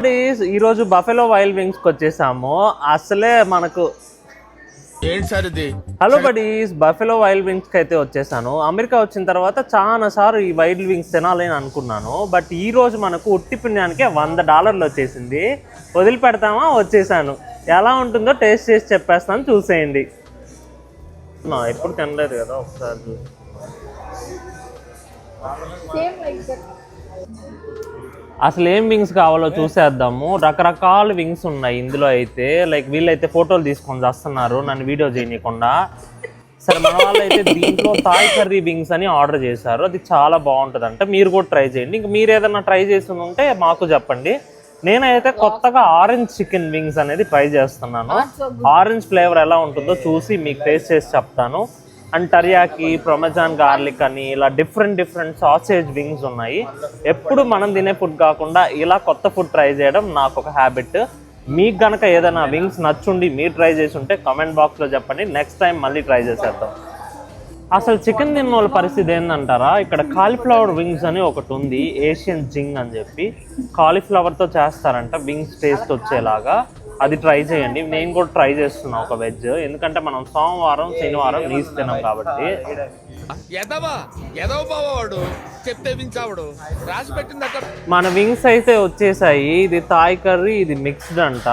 ఈ రోజు buffalo wild వింగ్స్కి వచ్చేసాము. అసలే మనకు ఏంటి సార్ ఇది? హలో బడీస్ బఫెలో వైల్డ్ వింగ్స్కి అయితే వచ్చేసాను. అమెరికా వచ్చిన తర్వాత చాలా సార్లు ఈ వైల్డ్ వింగ్స్ తినాలి అని అనుకున్నాను. బట్ ఈ రోజు మనకు ఉట్టి పుణ్యానికి వంద డాలర్లు వచ్చేసింది. వదిలిపెడతామా? వచ్చేసాను. ఎలా ఉంటుందో టేస్ట్ చేసి చెప్పేస్తాను. చూసేయండి. నా ఎప్పుడు తినలేదు కదా ఒకసారి అసలు ఏం వింగ్స్ కావాలో చూసేద్దాము. రకరకాల వింగ్స్ ఉన్నాయి ఇందులో అయితే. లైక్ వీళ్ళైతే ఫోటోలు తీసుకొని వస్తున్నారు. నన్ను వీడియో చేయనీయకుండా. సరే మన వాళ్ళు అయితే దీంట్లో థాయ్ కర్రీ వింగ్స్ అని ఆర్డర్ చేశారు. అది చాలా బాగుంటుంది అంటే మీరు కూడా ట్రై చేయండి. ఇంక మీరు ఏదైనా ట్రై చేసి ఉంటే మాకు చెప్పండి. నేనైతే కొత్తగా ఆరెంజ్ చికెన్ వింగ్స్ అనేది ట్రై చేస్తున్నాను. ఆరెంజ్ ఫ్లేవర్ ఎలా ఉంటుందో చూసి మీకు టేస్ట్ చేసి చెప్తాను. అండ్ టరియాకి ప్రొమెజాన్ గార్లిక్ అని ఇలా డిఫరెంట్ డిఫరెంట్ సాసేజ్ వింగ్స్ ఉన్నాయి. ఎప్పుడు మనం తినే ఫుడ్ కాకుండా ఇలా కొత్త ఫుడ్ ట్రై చేయడం నాకు ఒక హ్యాబిట్. మీకు గనక ఏదైనా వింగ్స్ నచ్చుండి మీరు ట్రై చేసి ఉంటే కమెంట్ బాక్స్లో చెప్పండి. నెక్స్ట్ టైం మళ్ళీ ట్రై చేసేద్దాం. అసలు చికెన్ తిన్న వాళ్ళ పరిస్థితి ఏంటంటారా ఇక్కడ కాలీఫ్లవర్ వింగ్స్ అని ఒకటి ఉంది ఏషియన్ జింగ్ అని చెప్పి. కాలీఫ్లవర్తో చేస్తారంట వింగ్స్ టేస్ట్ వచ్చేలాగా. అది ట్రై చేయండి. నేను కూడా ట్రై చేస్తున్నా ఒక వెజ్ ఎందుకంటే మనం సోమవారం శనివారం నీసు తినాం కాబట్టి. చెప్తే మన వింగ్స్ అయితే వచ్చేసాయి. ఇది థాయ్ కర్రీ ఇది మిక్స్డ్ అంట.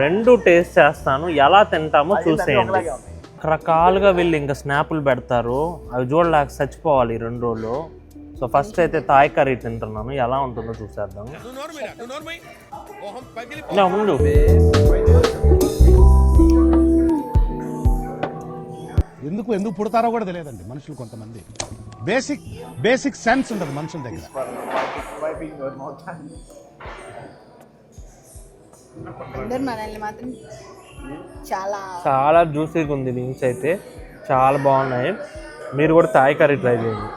రెండు టేస్ట్ చేస్తాను. ఎలా తింటామో చూసేయండి. రకరకాలుగా వీళ్ళు ఇంకా స్నాపులు పెడతారు. అవి చూడలేక చచ్చిపోవాలి ఈ రెండు రోజులు. సో ఫస్ట్ అయితే థాయ్ కర్రీ తింటున్నాను. ఎలా ఉంటుందో చూసేద్దాం. ముందు ఎందుకు ఎందుకు పుడతారో కూడా తెలియదండి మనుషులు కొంతమంది. బేసిక్ బేసిక్ సెన్స్ ఉండదు మనుషుల దగ్గర. అందరు మనల్ని మాత్రం చాలా చాలా జ్యూసీగా ఉంది వింగ్స్ అయితే. చాలా బాగున్నాయి. మీరు కూడా థాయ్ కర్రీ ట్రై చేయండి.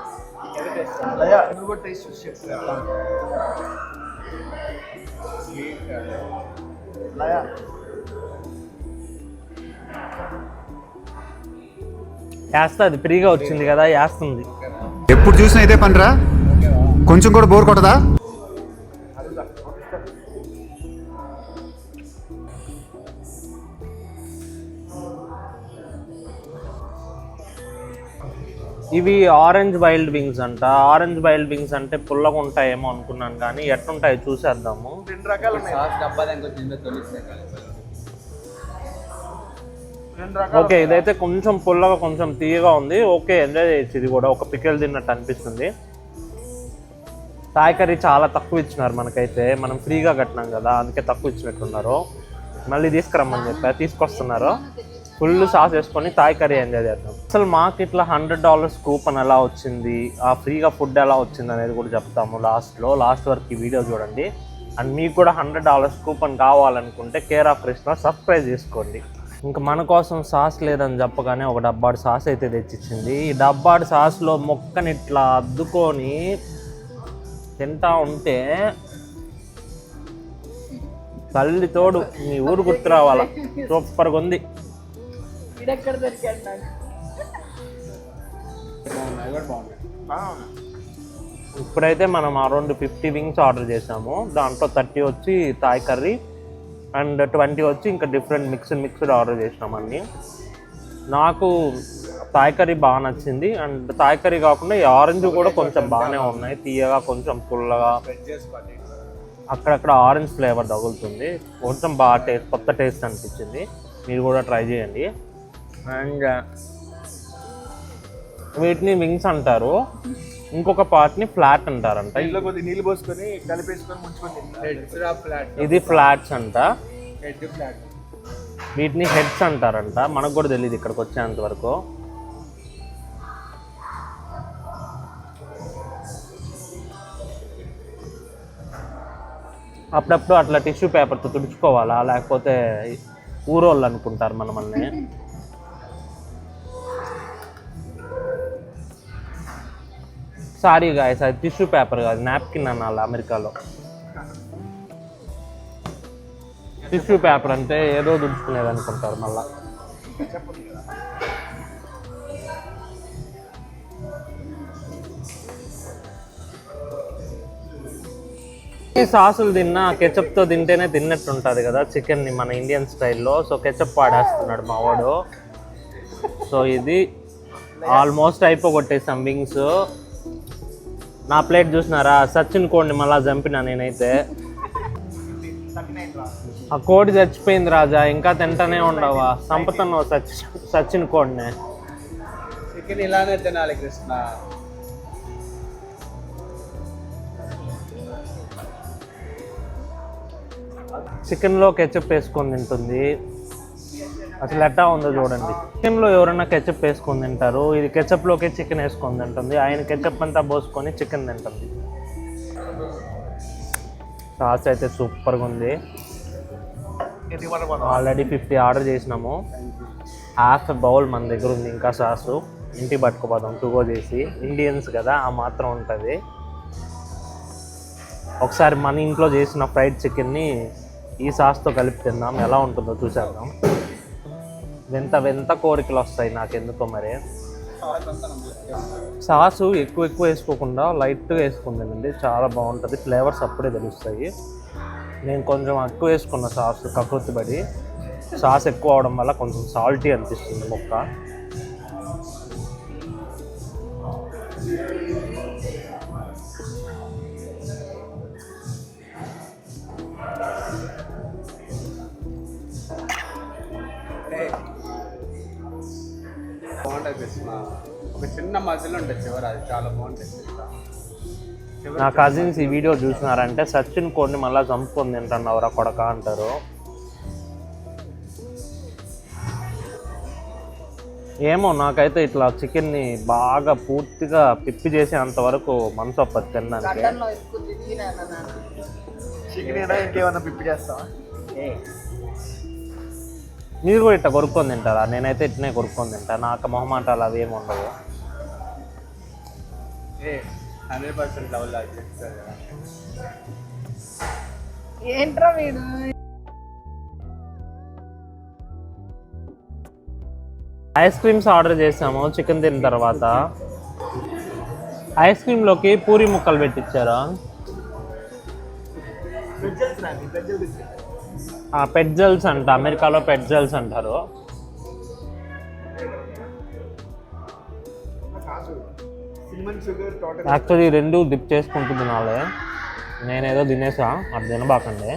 వేస్తుంది ఫ్రీగా వచ్చింది కదా వేస్తుంది ఎప్పుడు చూసినా ఇదే పనిరా? కొంచెం కూడా బోర్ కొట్టదా? ఇవి ఆరెంజ్ వైల్డ్ వింగ్స్ అంట. ఆరెంజ్ వైల్డ్ వింగ్స్ అంటే పుల్లగా ఉంటాయేమో అనుకున్నాను కానీ ఎట్లుంటాయి చూసేద్దాము. ఓకే ఇదైతే కొంచెం పుల్లగా కొంచెం తీయగా ఉంది. ఓకే ఎంజాయ్ చేయొచ్చు ఇది కూడా. ఒక పికెల్ తిన్నట్టు అనిపిస్తుంది. థాయ్ కర్రీ చాలా తక్కువ ఇచ్చినారు మనకైతే. మనం ఫ్రీగా కట్టినాం కదా అందుకే తక్కువ ఇచ్చినట్టున్నారు. మళ్ళీ తీసుకురమ్మని చెప్పా తీసుకొస్తున్నారు. ఫుల్ సాస్ వేసుకొని థాయ్ కర్రీ ఎంజాయ్ చేద్దాం. అసలు మాకు ఇట్లా హండ్రెడ్ డాలర్స్ కూపన్ ఎలా వచ్చింది? ఆ ఫ్రీగా ఫుడ్ ఎలా వచ్చింది అనేది కూడా చెప్తాము లాస్ట్లో లాస్ట్ వరకు ఈ వీడియో చూడండి. అండ్ మీకు కూడా హండ్రెడ్ డాలర్స్ కూపన్ కావాలనుకుంటే కేర్ ఆఫ్ కృష్ణ సబ్స్క్రైబ్ చేసుకోండి ఇంకా మన కోసం సాస్ లేదని చెప్పగానే ఒక డబ్బాడు సాస్ అయితే తెచ్చిచ్చింది. ఈ డబ్బాడు సాస్లో మొక్కని ఇట్లా అద్దుకొని తింటా ఉంటే తల్లి తోడు మీ ఊరు గుర్తు రావాలా సూపర్గా ఉంది. ఇడెక్కడ దొరికాడు నాకు. ఇప్పుడైతే మనం అరౌండ్ ఫిఫ్టీ వింగ్స్ ఆర్డర్ చేసాము దాంట్లో థర్టీ వచ్చి థాయ్ కర్రీ అండ్ ట్వంటీ వచ్చి ఇంకా డిఫరెంట్ మిక్స్డ్ మిక్స్డ్ ఆర్డర్ చేసినాం అన్ని. నాకు థాయ్ కర్రీ బాగా నచ్చింది. అండ్ థాయ్ కర్రీ కాకుండా ఈ ఆరెంజ్ కూడా కొంచెం బాగానే ఉన్నాయి. తీయగా కొంచెం పుల్లగా. అక్కడక్కడ ఆరెంజ్ ఫ్లేవర్ తగులుతుంది. కొంచెం బాగా టేస్ట్ కొత్త టేస్ట్ అనిపించింది. మీరు కూడా ట్రై చేయండి. అండ్ వీటిని వింగ్స్ అంటారు. ఇంకొక పార్ట్ని ఫ్లాట్ అంటారంట. ఇంట్లో కొద్ది నీళ్ళు పోసుకొని కలిపేసుకొని ముంచుకొని ఇది ఫ్లాట్స్ అంట. హెడ్ ఫ్లాట్ వీటిని హెడ్స్ అంటారంట. మనకు కూడా తెలియదు ఇక్కడికి వచ్చేంత వరకు. అప్పుడప్పుడు అట్లా టిష్యూ పేపర్తో తుడుచుకోవాలా? లేకపోతే ఊరోళ్ళు అనుకుంటారు మనల్ని సారీ గాయస్ అది టిష్యూ పేపర్ కాదు. నాప్కిన్ అనాలి అమెరికాలో. టిష్యూ పేపర్ అంటే ఏదో దుడుచుకునేది అనుకుంటారు మళ్ళా. ఈ సాసులు తిన్నా కెచప్తో తో తింటేనే తిన్నట్టు ఉంటుంది కదా చికెన్ని మన ఇండియన్ స్టైల్లో. సో కెచప్ పాడేస్తున్నాడు మా వాడు. సో ఇది ఆల్మోస్ట్ అయిపోగొట్టేసాం వింగ్స్. నా ప్లేట్ చూసినారా? సచిన్ కోడిని మళ్ళా చంపిన నేనైతే. ఆ కోడి చచ్చిపోయింది రాజా ఇంకా తింటానే ఉండవా? సచ్ సచిన్ కోడిని. చికెన్ ఇలానే తినాలి కృష్ణ. చికెన్లో కెచప్ వేసుకొని తింటుంది. అసలు ఎట్టా ఉందో చూడండి. చికెన్లో ఎవరైనా కెచప్ వేసుకొని తింటారు ఇది కెచప్లోకి చికెన్ వేసుకొని తింటుంది ఆయన కెచప్ అంతా పోసుకొని చికెన్ తింటుంది. సాస్ అయితే సూపర్గా ఉంది. ఆల్రెడీ ఫిఫ్టీ ఆర్డర్ చేసినాము. హాఫ్ బౌల్ మన దగ్గర ఉంది ఇంకా సాసు ఇంటి పట్టుకుపోదాం టుగో చేసి. ఇండియన్స్ కదా ఆ మాత్రం ఉంటుంది. ఒకసారి మన ఇంట్లో చేసిన ఫ్రైడ్ చికెన్ని ఈ సాస్తో కలిపి తిందాం ఎలా ఉంటుందో చూసేద్దాం. వింత వింత కోరికలు వస్తాయి నాకు ఎందుకో మరి. సాసు ఎక్కువ ఎక్కువ వేసుకోకుండా లైట్గా వేసుకుందండి చాలా బాగుంటుంది. ఫ్లేవర్స్ అప్పుడే తెలుస్తాయి. నేను కొంచెం ఎక్కువ వేసుకున్న సాస్ కకృతి పడి సాస్ ఎక్కువ అవడం వల్ల కొంచెం సాల్టీ అనిపిస్తుంది మొక్క. ఒక చిన్న మధ్యలో ఉంటుంది చివరి అది చాలా బాగుంటుంది నా కజిన్స్ ఈ వీడియో చూసినారంటే సచిన్ కోడ్ని మళ్ళీ చంపుకొని తింటున్నావురా కొడక అంటారు. ఏమో నాకైతే ఇట్లా చికెన్ని బాగా పూర్తిగా పిప్పి చేసేంత వరకు మనసు ఒప్పదు తినడానికి. చికెన్ పిప్పి చేస్తావా? మీరు కూడా ఇట్లా కొరుక్కొని తింటారా? నేనైతే ఇట్లనే కొరుక్కొని తింటా. నాకు మొహమాటాలు అవి ఏమి ఉండవు. ఏంట్రా వీడు? ఐస్ క్రీమ్స్ ఆర్డర్ చేసాము చికెన్ తిన్న తర్వాత. ఐస్ క్రీమ్లోకి పూరి ముక్కలు పెట్టించారా పెట్జల్స్ అంట అమెరికాలో పెట్జల్స్ అంటారు. యాక్చువల్లీ రెండు డిప్ చేసుకుంటూ తినాలి. నేనేదో తినేసా అది తినబాకండి.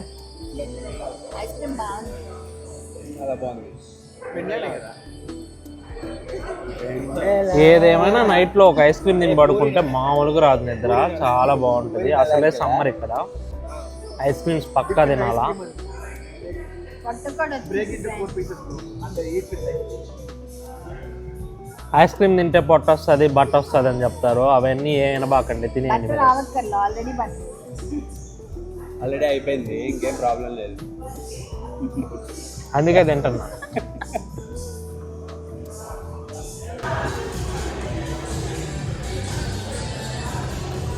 ఏదేమైనా నైట్లో ఒక ఐస్ క్రీమ్ తిని పడుకుంటే మామూలుగా రాదు నిద్ర చాలా బాగుంటుంది. అసలే సమ్మర్ ఇక్కడ. ఐస్ క్రీమ్స్ పక్కా తినాలా? ఐస్ క్రీమ్ తింటే పొట్ట వస్తుంది బట్ట వస్తుంది అని చెప్తారు. అవన్నీ ఏ వినబాకండి తినేయండి ఆల్రెడీ అయిపోయింది ఇంకేం ప్రాబ్లం లేదు. అందుకే తింటున్నా.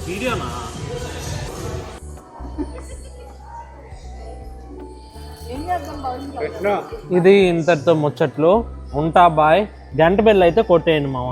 వీడియోనా? ఇది ఇంతటితో ముచ్చట్లు. ఉంటా బాయ్. గంట బెల్ అయితే కొట్టేయండి మామ.